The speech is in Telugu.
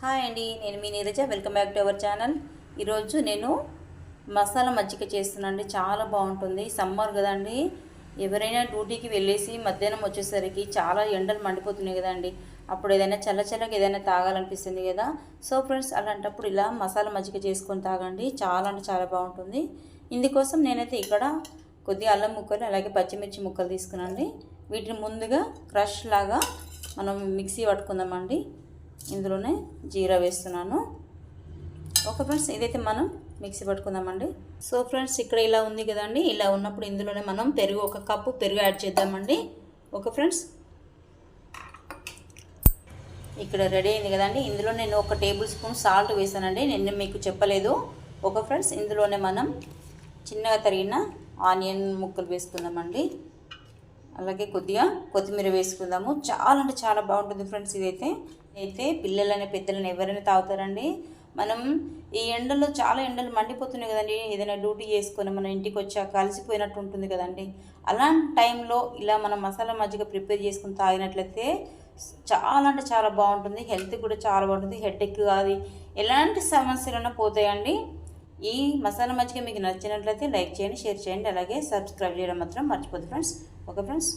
హాయ్ అండి నేను మీ Neeraja. Welcome back to our channel ఈరోజు నేను మసాలా మజ్జిగ చేస్తున్నానండి. చాలా బాగుంటుంది. సమ్మర్ కదండి. ఎవరైనా డ్యూటీకి వెళ్ళేసి మధ్యాహ్నం వచ్చేసరికి చాలా ఎండలు మండిపోతున్నాయి కదండి. అప్పుడు ఏదైనా చల్లచల్లకి ఏదైనా తాగాలనిపిస్తుంది కదా. సో ఫ్రెండ్స్ అలాంటప్పుడు ఇలా మసాలా మజ్జిగ చేసుకొని తాగండి. చాలా అంటే చాలా బాగుంటుంది. ఇందుకోసం నేనైతే ఇక్కడ కొద్దిగా అల్లం ముక్కలు అలాగే పచ్చిమిర్చి ముక్కలు తీసుకునండి వీటిని ముందుగా క్రష్ లాగా మనం మిక్సీ పట్టుకుందామండి. ఇందులోనే జీరా వేస్తున్నాను. ఓకే ఫ్రెండ్స్ ఇదైతే మనం మిక్సీ పట్టుకుందామండి. సో ఫ్రెండ్స్ ఇక్కడ ఇలా ఉంది కదండి ఇలా ఉన్నప్పుడు ఇందులోనే మనం పెరుగు ఒక కప్పు పెరుగు యాడ్ చేద్దామండి. Okay friends? ఇక్కడ రెడీ అయింది కదండి ఇందులో నేను ఒక టేబుల్ స్పూన్ సాల్ట్ వేసానండి నేను మీకు చెప్పలేదు. ఓకే ఫ్రెండ్స్ ఇందులోనే మనం చిన్నగా తరిగిన ఆనియన్ ముక్కలు వేసుకుందామండి. అలాగే కొద్దిగా కొత్తిమీర వేసుకుందాము. చాలా అంటే చాలా బాగుంటుంది ఫ్రెండ్స్ ఇదైతే. అయితే పిల్లలని పెద్దలని ఎవరైనా తాగుతారండి. మనం ఈ ఎండలో చాలా ఎండలు మండిపోతున్నాయి కదండి. ఏదైనా డ్యూటీ చేసుకొని మన ఇంటికి వచ్చాక కలిసిపోయినట్టు ఉంటుంది కదండి. అలాంటి టైంలో ఇలా మనం మసాలా మజ్జిగ ప్రిపేర్ చేసుకుని తాగినట్లయితే చాలా అంటే చాలా బాగుంటుంది. హెల్త్ కూడా చాలా బాగుంటుంది. హెడేక్ కాదు ఎలాంటి సమస్యలైనా పోతాయండి. ఈ మసాలా మజ్జిగ మీకు నచ్చినట్లయితే లైక్ చేయండి షేర్ చేయండి అలాగే సబ్స్క్రైబ్ చేయడం మాత్రం మర్చిపోద్దు ఫ్రెండ్స్. Okay friends.